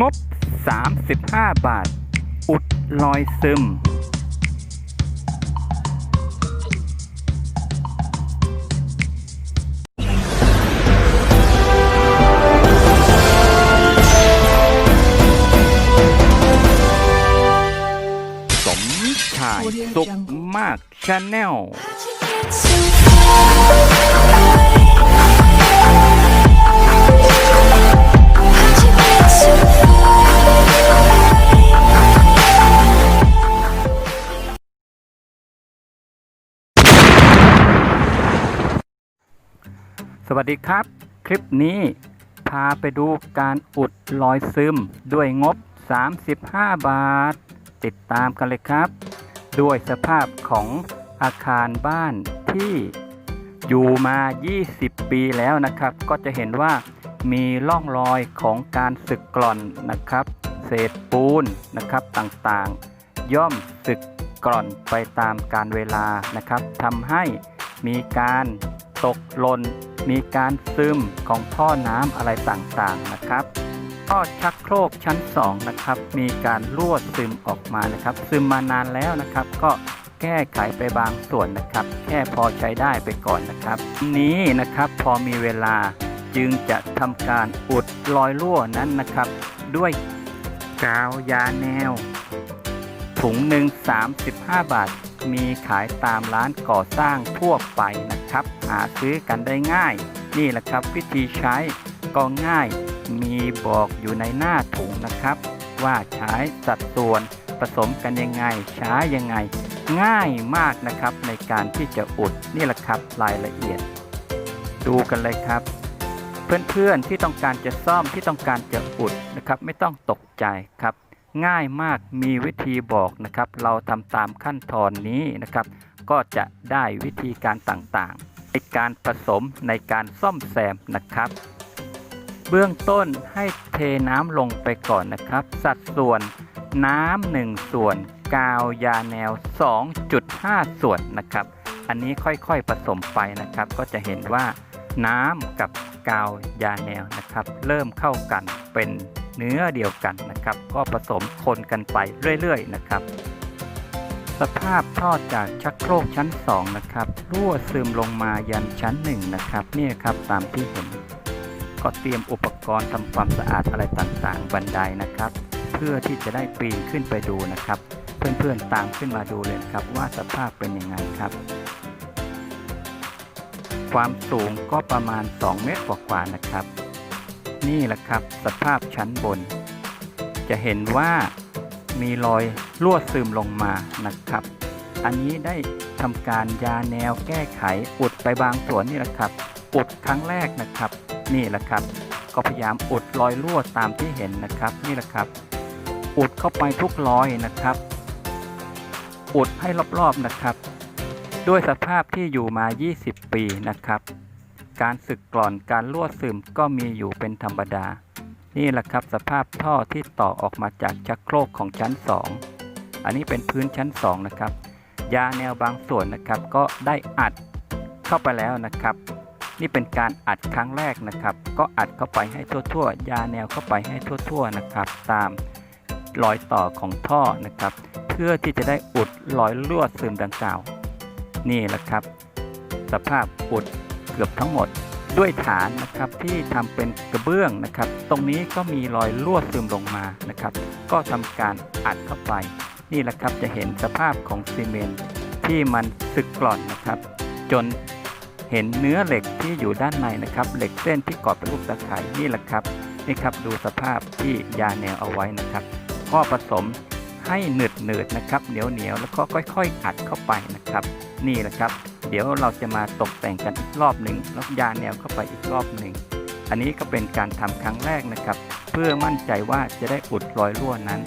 งบ 35 บาท อุดรอยซึม สมชายสุขมากชาแนล สวัสดีครับ คลิปนี้พาไปดูการอุดรอยซึมด้วยงบ 35 บาท ติดตามกันเลยครับ ด้วยสภาพของอาคารบ้านที่อยู่มา 20 ปีแล้วนะครับ ก็จะเห็นว่ามีร่องรอยของการสึกกร่อนนะครับ เศษปูนนะครับต่างๆ ย่อมสึกกร่อนไปตามการเวลานะครับทำให้มีการตกหล่น มีการซึมของท่อน้ำอะไรต่างๆนะครับท่อชักโครกชั้น 2 นะครับ มีการรั่วซึมออกมานะครับ ซึมมานานแล้วนะครับ ก็แก้ไขไปบางส่วนนะครับ แค่พอใช้ได้ไปก่อนนะครับ นี้นะครับพอมีเวลาจึงจะทำการอุดรอยรั่วนั้นนะครับ ด้วยกาวยาแนว ถุงหนึ่ง35 บาท มีขายตามร้านก่อสร้างทั่วไปนะ ครับ หาซื้อกันได้ง่าย นี่แหละครับวิธีใช้ก็ง่าย มีบอกอยู่ในหน้าถุงนะครับ ว่าใช้สัดส่วนผสมกันยังไงใช้ยังไง ง่ายมากนะครับในการที่จะอุดนี่แหละครับรายละเอียด ดูกันเลยครับ เพื่อนๆที่ต้องการจะซ่อมที่ต้องการจะอุดนะครับ ไม่ต้องตกใจครับง่ายมากมีวิธีบอกนะครับ เราทำตามขั้นตอนนี้นะครับ ก็จะได้วิธีการต่างๆ ในการผสมในการซ่อมแซมนะครับ เบื้องต้นให้เทน้ำลงไปก่อนนะครับ สัดส่วนน้ำหนึ่งส่วน กาวยาแนว 2.5 ส่วนนะครับ อันนี้ค่อยๆผสมไปนะครับ ก็จะเห็นว่าน้ำกับกาวยาแนวนะครับ เริ่มเข้ากันเป็นเนื้อเดียวกันนะครับ ก็ผสมคนกันไปเรื่อยๆนะครับ สภาพท่อจากชักโครกชั้น 2 นะครับรั่วซึมลงมายันชั้น 1 นะครับนี่ครับตามที่เห็น ก็เตรียมอุปกรณ์ทำความสะอาดอะไรต่างๆ บันไดนะครับ เพื่อที่จะได้ปีนขึ้นไปดูนะครับ เพื่อนๆตามขึ้นมาดูเลยครับว่าสภาพเป็นยังไงครับ ความสูงก็ประมาณ 2 เมตรกว่าๆนะครับ นี่แหละครับสภาพชั้นบน จะเห็นว่า มีรอยรั่วซึมลงมานะครับ อันนี้ได้ทำการยาแนวแก้ไขอุดไปบางส่วนนี่แหละครับ อุดครั้งแรกนะครับ นี่แหละครับ ก็พยายามอุดรอยรั่วตามที่เห็นนะครับ นี่แหละครับ อุดเข้าไปทุกรอยนะครับ อุดให้รอบๆนะครับ ด้วยสภาพที่อยู่มา 20 ปีนะครับ การสึกกร่อนการรั่วซึมก็มีอยู่เป็นธรรมดา นี่แหละครับสภาพท่อที่ต่อออกมาจากชักโครกของชั้น 2 อันนี้เป็นพื้นชั้น 2 นะครับ ยาแนวบางส่วนนะครับ ก็ได้อัดเข้าไปแล้วนะครับ นี่เป็นการอัดครั้งแรกนะครับ ก็อัดเข้าไปให้ทั่วๆ ยาแนวเข้าไปให้ทั่วๆนะครับ ตามรอยต่อของท่อนะครับ เพื่อที่จะได้อุดรอยรั่วซึมดังกล่าว นี่แหละครับ สภาพอุดเกือบทั้งหมด ด้วยฐานนะครับที่ทำเป็นกระเบื้องนะครับ ตรงนี้ก็มีรอยรั่วซึมลงมานะครับ ก็ทำการอัดเข้าไป นี่แหละครับจะเห็นสภาพของซีเมนต์ที่มันสึกกร่อนนะครับ จนเห็นเนื้อเหล็กที่อยู่ด้านในนะครับ เหล็กเส้นที่กอดเป็นรูปตะไคร่นี่แหละครับนี่ครับดูสภาพที่ยาแนวเอาไว้นะครับก็ผสมให้หนืดหนืดๆนะครับเหนียวเหนียวๆแล้วก็ค่อย ๆ อัดเข้าไปนะครับ นี่แหละครับ เดี๋ยวเราจะมาตกแต่งกันอีกรอบหนึ่งแล้วยาแนวเข้าไปอีกรอบหนึ่ง อันนี้ก็เป็นการทำครั้งแรกนะครับ เพื่อมั่นใจว่าจะได้อุดรอยรั่วนั้น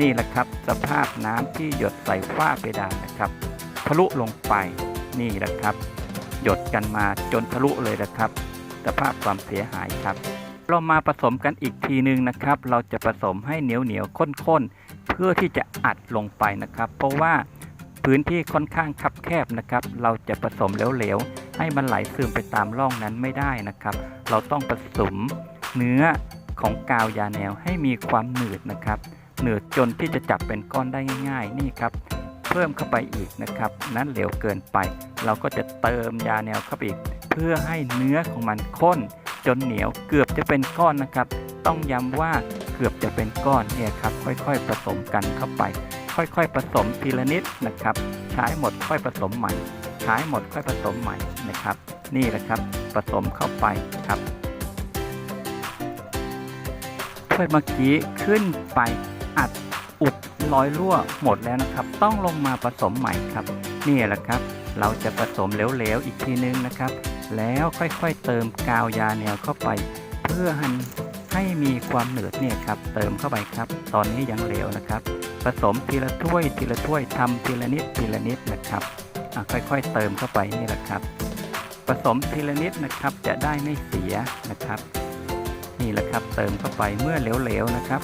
นี่แหละครับ สภาพน้ำที่หยดใส่ฝ้าเพดานนะครับทะลุลงไปนี่แหละครับ หยดกันมาจนทะลุเลยนะครับ สภาพความเสียหายครับ เรามาผสมกันอีกทีนึงนะครับ เราจะผสมให้เหนียวเหนียวข้นๆเพื่อที่จะอัดลงไปนะครับ เพราะว่า พื้นที่ค่อนข้างคับแคบนะครับ เราจะผสมเหลวๆ ให้มันไหลซึมไปตามร่องนั้นไม่ได้นะครับ เราต้องผสมเนื้อของกาวยาแนวให้มีความหนืดนะครับ หนืดจนที่จะจับเป็นก้อนได้ง่าย ๆ นี่ครับ เพิ่มเข้าไปอีกนะครับ นั้นเหลวเกินไป เราก็จะเติมยาแนวเข้าไปอีก เพื่อให้เนื้อของมันข้น จนเหนียวเกือบจะเป็นก้อนนะครับ ต้องย้ำว่า กือบจะเป็นก้อนเนี่ยครับค่อยๆผสมกันเข้าไป ค่อยๆผสมทีละนิดนะครับ ใช้หมดค่อยผสมใหม่ ใช้หมดค่อยผสมใหม่นะครับ นี่แหละครับผสมเข้าไปครับถ้วยเมื่อกี้ขึ้นไปอัดอุดร้อยรั่วหมดแล้วนะครับ ต้องลงมาผสมใหม่ครับ นี่แหละครับ เราจะผสมเหลวๆอีกทีนึงนะครับ แล้วค่อยๆเติมกาวยาแนวเข้าไป เพื่อให้ ให้มีความเหนืดเนี่ยครับเติมเข้าไปครับ ตอนนี้ยังเหลวนะครับ ผสมทีละถ้วยทีละถ้วยทำทีละนิดทีละนิดนะครับค่อยๆเติมเข้าไปนี่แหละครับ ผสมทีละนิดนะครับจะได้ไม่เสียนะครับ นี่แหละครับเติมเข้าไปเมื่อเหลวๆนะครับ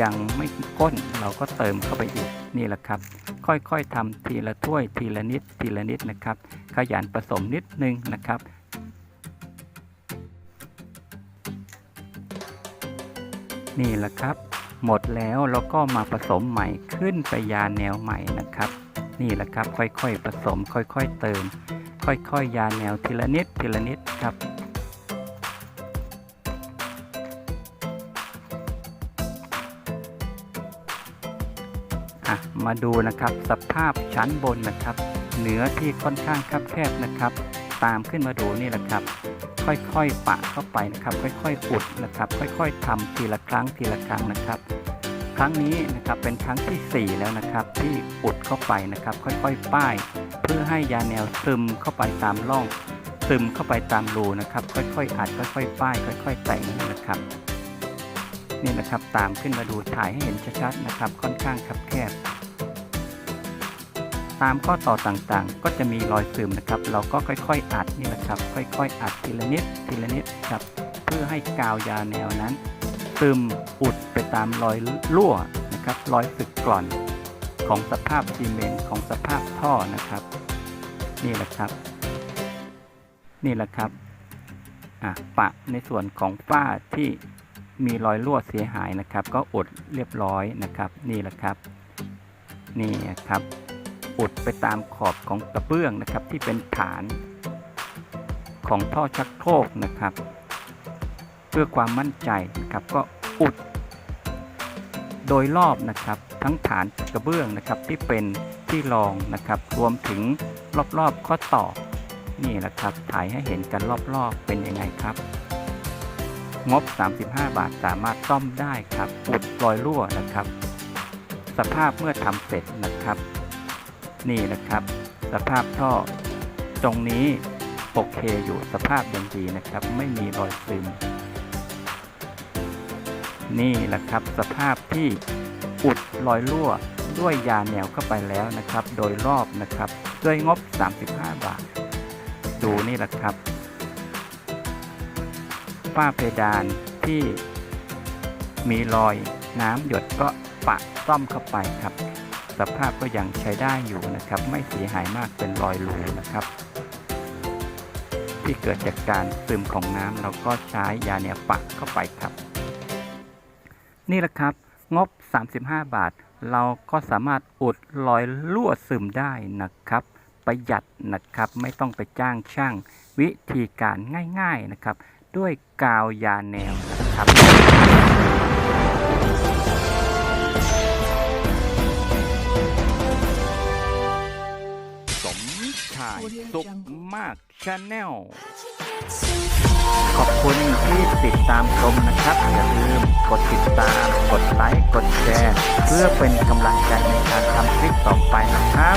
ยังไม่ข้นเราก็เติมเข้าไปอีกนี่แหละครับ ค่อยๆทำทีละถ้วยทีละนิดทีละนิดนะครับ ขยันผสมนิดนึงนะครับ นี่แหละครับ หมดแล้วเราก็มาผสมใหม่ขึ้นไปยาแนวใหม่นะครับ นี่แหละครับค่อยๆผสม ค่อยๆเติม ค่อยๆยาแนวทีละนิดทีละนิดครับมาดูนะครับสภาพชั้นบนนะครับ เหนือที่ค่อนข้างคับแคบนะครับ ตามขึ้นมาดูนี่แหละครับ ค่อยๆปะเข้าไปนะครับ ค่อยๆอุดนะครับ ค่อยๆทำทีละครั้งทีละครั้งนะครับ ครั้งนี้นะครับเป็นครั้งที่ 4 แล้วนะครับ ที่อุดเข้าไปนะครับ ค่อยๆ ป้าย เพื่อให้ยาแนวซึมเข้าไปตามร่อง ซึมเข้าไปตามรูนะครับ ค่อยๆอัดค่อยๆ ป้าย ค่อยๆแต่งนี่นะครับนี่นะครับตามขึ้นมาดูถ่ายให้เห็นชัดๆนะครับ ค่อนข้างคับแคบ ตามข้อต่อต่างๆ ก็จะมีรอยซึมนะครับ เราก็ค่อยๆ อัดนี่นะครับ ค่อยๆ อัดทีละนิดทีละนิดครับเพื่อให้กาวยาแนวนั้นซึมอุดไปตามรอยรั่วนะครับรอยสึกกร่อนของสภาพซีเมนต์ของสภาพท่อนะครับ นี่แหละครับ นี่แหละครับอะปะในส่วนของฝ้าที่มีรอยรั่วเสียหายนะครับ ก็อุดเรียบร้อยนะครับ นี่แหละครับ นี่ครับ อุดไปตามขอบของกระเบื้องนะครับ ที่เป็นฐานของท่อชักโครกนะครับ เพื่อความมั่นใจนะครับก็อุด โดยรอบนะครับ ทั้งฐานกระเบื้องนะครับที่เป็นที่รองนะครับ รวมถึงรอบๆข้อต่อนี่แหละครับถ่ายให้เห็นกันรอบๆเป็นยังไงครับ งบ 35 บาทสามารถซ่อมได้ครับ อุดรอยรั่วนะครับ สภาพเมื่อทำเสร็จนะครับ นี่นะครับ สภาพท่อตรงนี้โอเคอยู่สภาพยังดีนะครับ ไม่มีรอยซึม นี่แหละครับสภาพที่อุดรอยรั่วด้วยยาแนวเข้าไปแล้วนะครับ โดยรอบนะครับ ด้วยงบ 35 บาท ดูนี่แหละครับฝ้าเพดานที่มีรอยน้ำหยดก็ปะซ่อมเข้าไปครับ สภาพก็ยังใช้ได้อยู่นะครับ ไม่เสียหายมากเป็นรอยรูนะครับ ที่เกิดจากการซึมของน้ำเราก็ใช้ยาแนวปะเข้าไปครับ นี่แหละครับงบ 35 บาท เราก็สามารถอุดรอยรั่วซึมได้นะครับ ประหยัดนะครับไม่ต้องไปจ้างช่าง วิธีการง่าย ๆนะครับ ด้วยกาวยาแนวนะครับายสุขมากชาแนลขอบคุณที่ติดตามชมนะครับ อย่าลืมกดติดตาม กดไลค์ กดแชร์ เพื่อเป็นกำลังใจในการทำคลิปต่อไปนะครับ